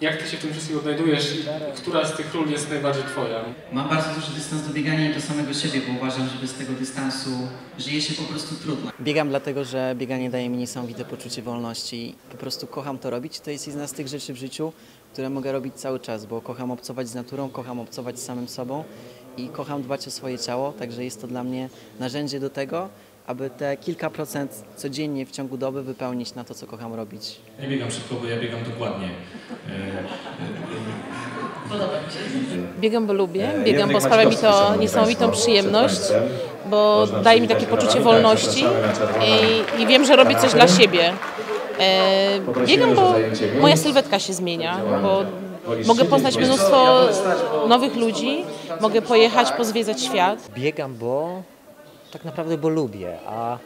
Jak ty się w tym wszystkim odnajdujesz i która z tych ról jest najbardziej twoja? Mam bardzo duży dystans do biegania i do samego siebie, bo uważam, że bez tego dystansu żyje się po prostu trudno. Biegam dlatego, że bieganie daje mi niesamowite poczucie wolności. Po prostu kocham to robić. To jest jedna z tych rzeczy w życiu, które mogę robić cały czas, bo kocham obcować z naturą, kocham obcować z samym sobą i kocham dbać o swoje ciało, także jest to dla mnie narzędzie do tego, aby te kilka procent codziennie w ciągu doby wypełnić na to, co kocham robić. Nie biegam szybko, bo ja biegam dokładnie. Biegam, bo lubię, E, biegam, bo sprawia mi to niesamowitą przyjemność, bo daje mi takie poczucie wolności i, i wiem, że robię coś dla siebie. E, biegam, bo moja sylwetka się zmienia, bo mogę poznać mnóstwo nowych ludzi, mogę pojechać, pozwiedzać świat. Biegam, bo tak naprawdę bo lubię, a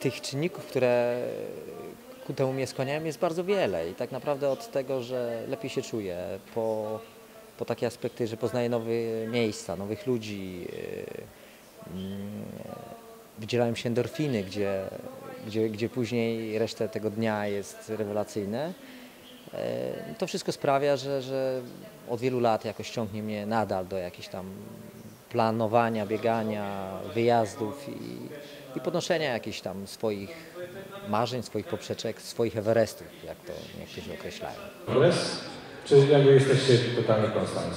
tych czynników, które ku temu mnie skłaniają jest bardzo wiele i tak naprawdę od tego, że lepiej się czuję, po, po takie aspekty, że poznaję nowe miejsca, nowych ludzi, mm, wydzielają się endorfiny, gdzie, gdzie, gdzie później resztę tego dnia jest rewelacyjne. E, To wszystko sprawia, że, że od wielu lat jakoś ciągnie mnie nadal do jakichś tam planowania, biegania, wyjazdów i, i podnoszenia jakichś tam swoich marzeń, swoich poprzeczek, swoich Everestów, jak to niektórzy określają. Progres? Czy jakby jesteście totalnie konstans?